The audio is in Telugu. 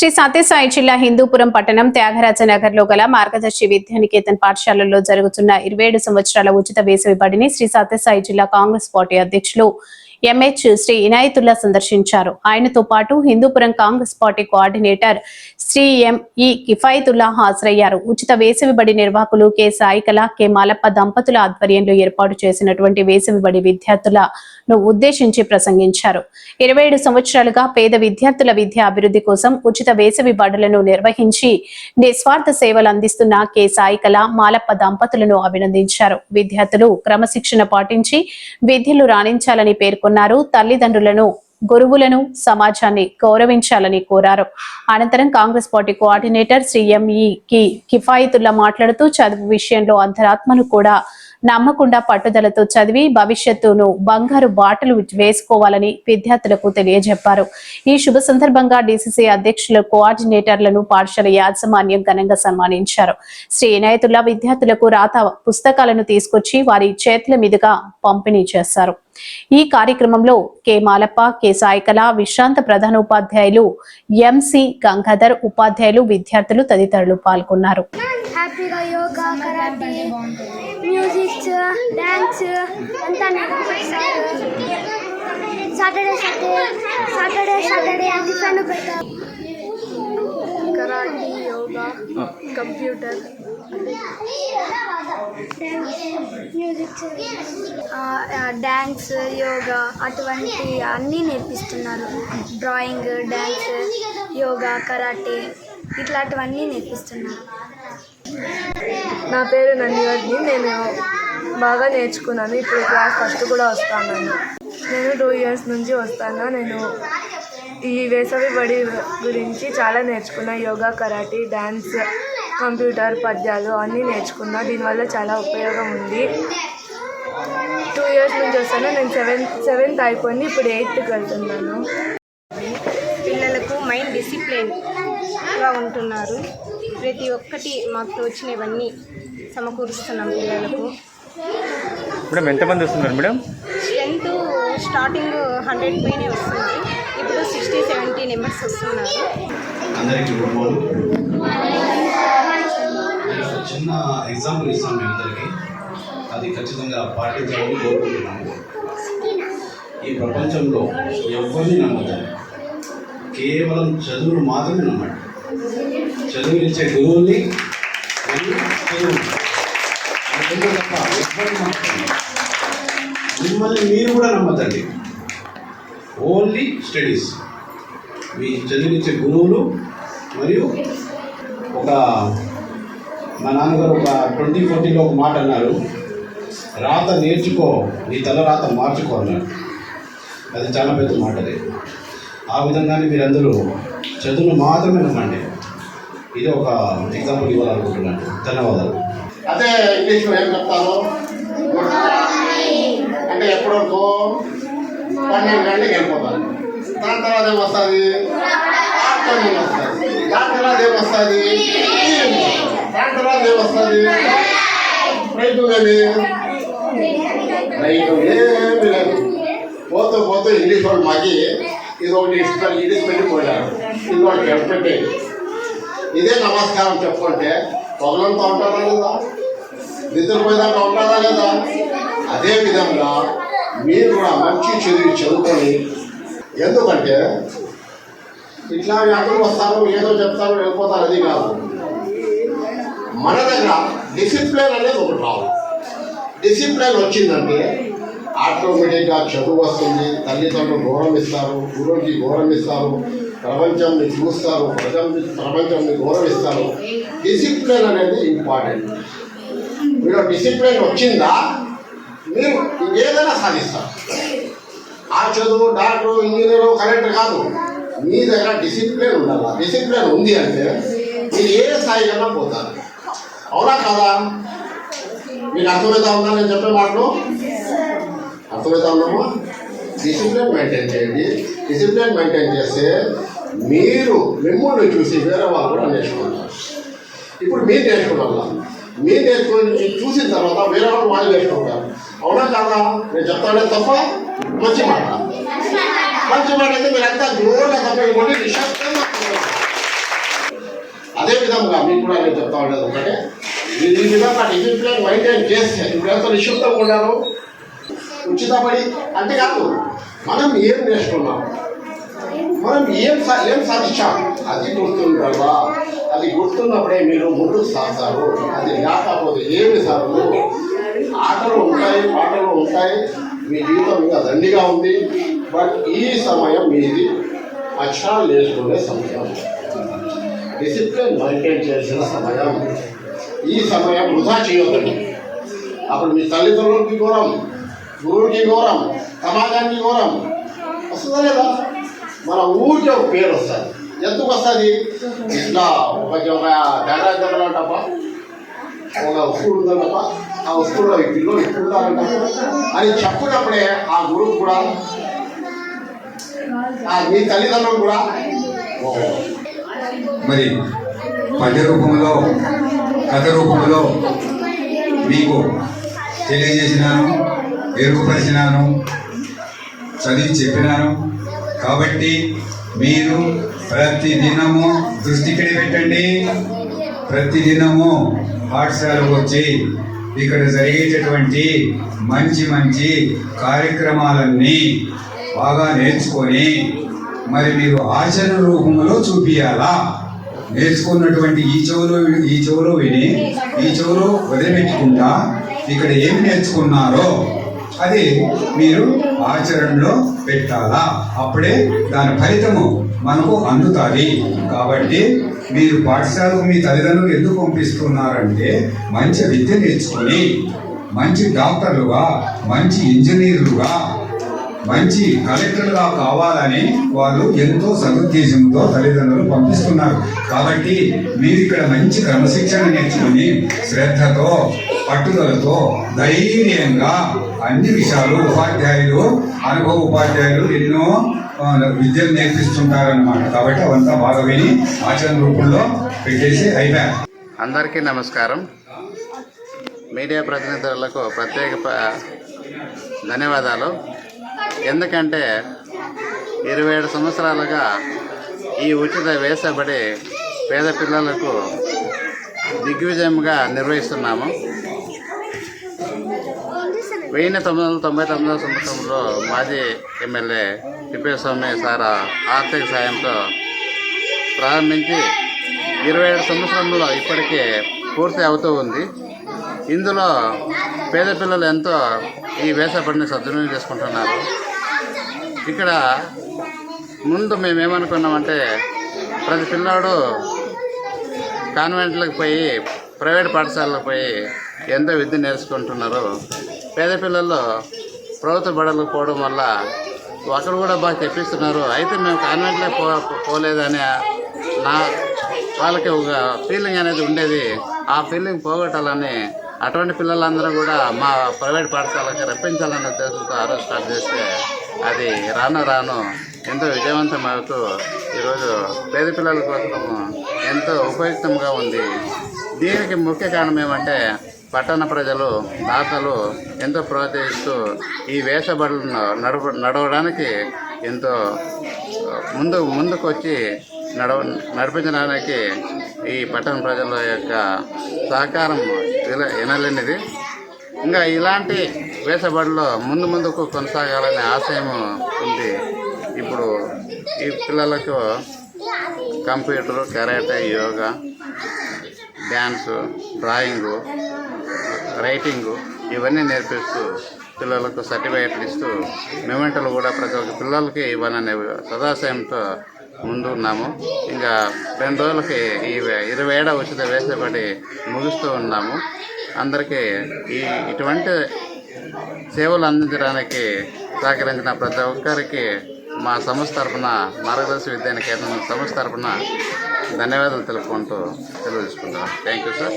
శ్రీ సత్యసాయి జిల్లా హిందూపురం పట్టణం త్యాగరాజ నగర్లో గల మార్గదర్శి విద్యానికేతన్ పాఠశాలలో జరుగుతున్న ఇరవై ఏడు సంవత్సరాల ఉచిత వేసవి బడిని శ్రీ సత్యసాయి జిల్లా కాంగ్రెస్ పార్టీ అధ్యక్షులు ఎంహెచ్ శ్రీ ఇనాయతుల్లా సందర్శించారు. ఆయనతో పాటు Hindupuram Congress party coordinator Shri ME Kifayatullah హాజరయ్యారు. ఉచిత వేసవి బడి నిర్వాహకులు కె. సాయికళ కె. మాలప్ప దంపతుల ఆధ్వర్యంలో ఏర్పాటు చేసినటువంటి వేసవి బడి విద్యార్థులను ఉద్దేశించి ప్రసంగించారు. ఇరవై ఏడు సంవత్సరాలుగా పేద విద్యార్థుల విద్యా అభివృద్ధి కోసం ఉచిత వేసవి బడులను నిర్వహించి నిస్వార్థ సేవలు అందిస్తున్న కె. సాయికళ మాలప్ప దంపతులను అభినందించారు. విద్యార్థులు క్రమశిక్షణ పాటించి విద్యలు రాణించాలని పేర్కొన్నారు. తల్లిదండ్రులను గురువులను సమాజాన్ని గౌరవించాలని కోరారు. అనంతరం కాంగ్రెస్ పార్టీ కోఆర్డినేటర్ సిఎంఈ కి కిఫాయితుల్లా మాట్లాడుతూ చదువు విషయంలో అంతరాత్మను కూడా నమ్మకుండా పట్టుదలతో చదివి భవిష్యత్తును బంగారు బాటలు వేసుకోవాలని విద్యార్థులకు తెలియజెప్పారు. ఈ శుభ సందర్భంగా డిసిసి అధ్యక్షుల కోఆర్డినేటర్లను పాఠశాల యాజమాన్యం ఘనంగా సన్మానించారు. శ్రీ ఇనాయతుల్లా విద్యార్థులకు రాత పుస్తకాలను తీసుకొచ్చి వారి చేతుల మీదుగా పంపిణీ చేశారు. ఈ కార్యక్రమంలో కె. మాలప్ప కె. సాయికళ విశ్రాంత ప్రధాన ఉపాధ్యాయులు ఎంసి గంగాధర్ ఉపాధ్యాయులు విద్యార్థులు తదితరులు పాల్గొన్నారు. హ్యాపీగా యోగా కరాటే మ్యూజిక్ డ్యాన్స్ అంతా నేర్పిస్తారు Saturday Saturday Saturday Saturday tiffin పెడతారు. Karate yoga computer music dance yoga అటువంటి అన్నీ నేర్పిస్తున్నారు. డ్రాయింగ్ డ్యాన్స్ యోగా కరాటే ఇట్లాంటివన్నీ నేర్పిస్తున్నారు. నా పేరు నందివర్ధి నేను బాగా నేర్చుకున్నాను. ఇప్పుడు క్లాస్ ఫస్ట్ కూడా వస్తాను. నేను టూ ఇయర్స్ నుంచి వస్తాను. నేను ఈ వేసవి బడి గురించి చాలా నేర్చుకున్నా. యోగా కరాటీ డ్యాన్స్ కంప్యూటర్ పద్యాలు అన్నీ నేర్చుకున్నా. దీనివల్ల చాలా ఉపయోగం ఉంది. టూ ఇయర్స్ నుంచి వస్తాను. నేను సెవెంత్ సెవెంత్ అయిపోయింది. ఇప్పుడు ఎయిత్కి వెళ్తున్నాను. పిల్లలకు మైండ్ డిసిప్లిన్గా ఉంటున్నారు. ప్రతి ఒక్కటి మాకు తోచినవన్నీ సమకూరుస్తున్నాం పిల్లలకు. మేడం ఎంతమంది వస్తున్నారు మేడం? స్ట్రెంత్ స్టార్టింగ్ హండ్రెడ్ పైనే వస్తుంది. ఇప్పుడు సిక్స్టీ సెవెంటీ నెంబర్స్ వస్తున్నారు. అందరికీ చిన్న ఎగ్జాంపుల్ ఇస్తాను మీ అందరికీ. అది ఖచ్చితంగా పాటించాలని కోరుకుంటున్నాను. ఈ ప్రపంచంలో ఎవరిని నమ్మదండి కేవలం చదువును మాత్రమే నమ్మండి చదువునిచ్చే గురువుని తప్ప మిమ్మల్ని మీరు కూడా నమ్మతండి ఓన్లీ స్టడీస్ మీ చదివించే గురువులు మరియు ఒక మా నాన్నగారు ఒక ట్వంటీ ఫోర్టీలో ఒక మాట అన్నారు. రాత నేర్చుకో నీ తల రాత మార్చుకో అన్నారు. అది చాలా పెద్ద మాట అది ఆ విధంగానే మీరందరూ చదువును మాత్రమే నమ్మండి. ఇది ఒక ఎగ్జాంపుల్ ఇవ్వాలనుకుంటున్నాను. ధన్యవాదాలు. అదే ఇంగ్లీష్లో ఏం చెప్తారు? అంటే ఎప్పటి పన్నెండు గంటలకు వెళ్ళిపోతారు. దాని తర్వాత ఏమొస్తుంది ఆఫ్టర్నూన్ వస్తుంది. దాని తర్వాత ఏమొస్తుంది దాని తర్వాత ఏమొస్తుంది రైతు ఏమి రైతు ఏమి లేదు పోతూ పోతూ ఇంగ్లీష్ వాళ్ళు మాకి ఇది ఒకటి ఇష్టం ఇది పెట్టి పోయారు ఇది ఒకటి పెట్టి ఇదే నమస్కారం చెప్పుకుంటే పొగలంతా ఉంటారా లేదా? నిద్రపోయేదాకా ఉంటారా లేదా? అదే విధంగా మీరు కూడా మంచి చదివి చదువుకొని ఎందుకంటే ఇట్లా అందరూ వస్తారు ఏదో చెప్తారు వెళ్ళిపోతారు అది కాదు. మన దగ్గర డిసిప్లిన్ అనేది ఒకటి రావాలి. డిసిప్లిన్ వచ్చిందంటే ఆటోమేటిక్గా చదువు వస్తుంది తల్లిదండ్రులు గౌరవం ఇస్తారు గురువుకి గౌరవం ఇస్తారు ప్రపంచాన్ని చూస్తారు ప్రపంచం ప్రపంచాన్ని గౌరవిస్తారు. డిసిప్లిన్ అనేది ఇంపార్టెంట్ మీరు డిసిప్లిన్ వచ్చిందా? మీరు ఏదైనా సాధిస్తారు. ఆ చదువు డాక్టర్ ఇంజనీరు కలెక్టర్ కాదు. మీ దగ్గర డిసిప్లిన్ ఉండాలి? డిసిప్లిన్ ఉంది అంటే మీరు ఏ స్థాయి కన్నా పోతారు. అవునా కదా? మీకు అర్థమవుతా ఉందా? నేను చెప్పే మాటలు? అర్థమవుతా ఉందమ్మా డిసిప్లిన్ మెయింటైన్ చేయండి. డిసిప్లిన్ మెయింటైన్ చేస్తే మీరు మిమ్మల్ని చూసి వేరే వాళ్ళు కూడా నేర్చుకుంటారు. ఇప్పుడు మీరు నేర్చుకోవాలా మీరు నేర్చుకుని చూసిన తర్వాత వేరే వాళ్ళు వాళ్ళు నేర్చుకుంటారు. అవునా కాదా? నేను చెప్తానే తప్ప మంచి మాట. మంచి మాట అయితే మీరంతా జోరుగా తప్పకుండా నిశ్శబ్దంగా అదే విధంగా మీకు కూడా నేను చెప్తా ఉండేది ఒకటే. ఈ విధంగా డిసిప్లిన్ మెయింటైన్ చేస్తే ఇప్పుడు ఎంత నిశ్శబ్దంగా ఉన్నారు? ఉచితపడి అంటే కాదు మనం ఏం నేర్చుకున్నాం? మనం ఏం సా- ఏం సాధించాం? అది గుర్తుండవా అది గుర్తున్నప్పుడే మీరు ముందుకు సాగుతారు. అది లేకపోతే ఏమి సాగు ఆటలు ఉంటాయి పాటలు ఉంటాయి. మీ జీవితం ఇంకా దండిగా ఉంది. బట్ ఈ సమయం మీది. అక్షరాలు నేర్చుకునే సమయం. డిసిప్లిన్ మెయింటైన్ చేసిన సమయం. ఈ సమయం వృధా చేయొద్దండి. అప్పుడు మీ తల్లిదండ్రులకి ఘోరం. గురువుకి ఘోరం సమాజానికి ఘోరం. వస్తుందా లేదా? మన ఊరికే ఒక పేరు వస్తుంది. ఎందుకు వస్తుంది? ఇట్లా ఒక ఒక దగ్గర దగ్గర ఒక వస్తువు ఉందన్నప్ప ఆ వస్తువులో ఇల్లు ఇప్పుడు అని చెప్పినప్పుడే ఆ గురువు కూడా ఆ మీ తల్లిదండ్రులు కూడా మరి పద్య రూపంలో కథ రూపంలో మీకు తెలియజేసినాను. మెరుగుపరిచినాను చదివి చెప్పినాను. కాబట్టి మీరు ప్రతి దినము దృష్టి పెట్టండి. ప్రతి దినము పాఠశాలకు వచ్చి ఇక్కడ జరిగేటటువంటి మంచి మంచి కార్యక్రమాలన్నీ బాగా నేర్చుకొని మరి మీరు ఆచరణ రూపంలో చూపియాలా నేర్చుకున్నటువంటి ఈ చెవులో ఈ చెవులో విని ఈ చెవులో వదిలిపెట్టుకుంటా ఇక్కడ ఏమి నేర్చుకున్నారో అది మీరు ఆచరణలో పెట్టాలా? అప్పుడే దాని ఫలితము మనకు అందుతుంది. కాబట్టి మీరు పాఠశాలకు మీ తల్లిదండ్రులు ఎందుకు పంపిస్తున్నారంటే మంచి విద్య నేర్చుకొని మంచి డాక్టర్లుగా మంచి ఇంజనీర్లుగా మంచి కలెక్టర్గా కావాలని వాళ్ళు ఎంతో సదుద్దేశంతో తల్లిదండ్రులు పంపిస్తున్నారు. కాబట్టి మీరు ఇక్కడ మంచి క్రమశిక్షణ నేర్చుకుని శ్రద్ధతో పట్టుదలతో ధైర్యంగా అన్ని విషయాలు ఉపాధ్యాయులు అనుభవ ఉపాధ్యాయులు ఎన్నో విద్యను నేర్పిస్తుంటారనమాట కాబట్టి అవంతా బాగా విని ఆచరణ రూపంలో పెట్టేసి అయిపోయారు అందరికీ నమస్కారం. మీడియా ప్రతినిధులకు ప్రత్యేక ధన్యవాదాలు. ఎందుకంటే ఇరవై ఏడు సంవత్సరాలుగా ఈ ఉచిత వేసబడి పేద పిల్లలకు దిగ్విజయంగా నిర్వహిస్తున్నాము. వెయ్యి తొమ్మిది వందల తొంభై తొమ్మిదవ సంవత్సరంలో మాజీ ఎమ్మెల్యే తిప్పేస్వామి సార్ ఆర్థిక సాయంతో ప్రారంభించి ఇరవై ఏడు సంవత్సరంలో ఇప్పటికే పూర్తి అవుతూ ఉంది. ఇందులో పేద పిల్లలు ఎంతో ఈ వేసపడిని సద్వినియోగం చేసుకుంటున్నారు. ఇక్కడ ముందు మేము ఏమనుకున్నామంటే ప్రతి పిల్లాడు కాన్వెంట్లకు పోయి ప్రైవేట్ పాఠశాలకు పోయి ఎంతో విద్య నేర్చుకుంటున్నారు పేద పిల్లలు ప్రభుత్వ బడలకు పోవడం వల్ల అక్కడ కూడా బాగా తెప్పిస్తున్నారు. అయితే మేము కాన్వెంట్లో పో పోలేదనే నా వాళ్ళకి ఒక ఫీలింగ్ అనేది ఉండేది. ఆ ఫీలింగ్ పోగొట్టాలని అటువంటి పిల్లలందరూ కూడా మా ప్రైవేట్ పాఠశాలకు రప్పించాలనే ఉద్దేశంతో ఆ రోజు స్టార్ట్ చేస్తే అది రాను రాను ఎంతో విజయవంతం అవుతూ ఈరోజు పేద పిల్లల కోసం ఎంతో ఉపయుక్తంగా ఉంది. దీనికి ముఖ్య కారణం ఏమంటే పట్టణ ప్రజలు దాతలు ఎంతో ప్రోత్సహిస్తూ ఈ వేషబడులను నడవ నడవడానికి ఎంతో ముందు ముందుకొచ్చి నడవ నడిపించడానికి ఈ పట్టణ ప్రజల యొక్క సహకారం ఇలా వినలేనిది. ఇంకా ఇలాంటి వేసబడిలో ముందు ముందుకు కొనసాగాలనే ఆశయం ఉంది. ఇప్పుడు ఈ పిల్లలకు computer karate yoga dance drawing writing ఇవన్నీ నేర్పిస్తూ పిల్లలకు సర్టిఫికేట్లు ఇస్తూ మెమెంటలు కూడా ప్రతి ఒక్క పిల్లలకి ఇవ్వాలనే సదాశయంతో ముందు ఉన్నాము ఇంకా రెండు రోజులకి ఈ ఇరవై ఏడవ ఉచిత వేసబడి ముగుస్తూ ఉన్నాము. అందరికీ ఈ ఇటువంటి సేవలు అందించడానికి సహకరించిన ప్రతి ఒక్కరికి మా సంస్థ తరపున మార్గదర్శి విద్యానికేతన సంస్థ తరపున ధన్యవాదాలు తెలుపుకుంటూ తెలియజేసుకుంటాం థ్యాంక్ యూ సార్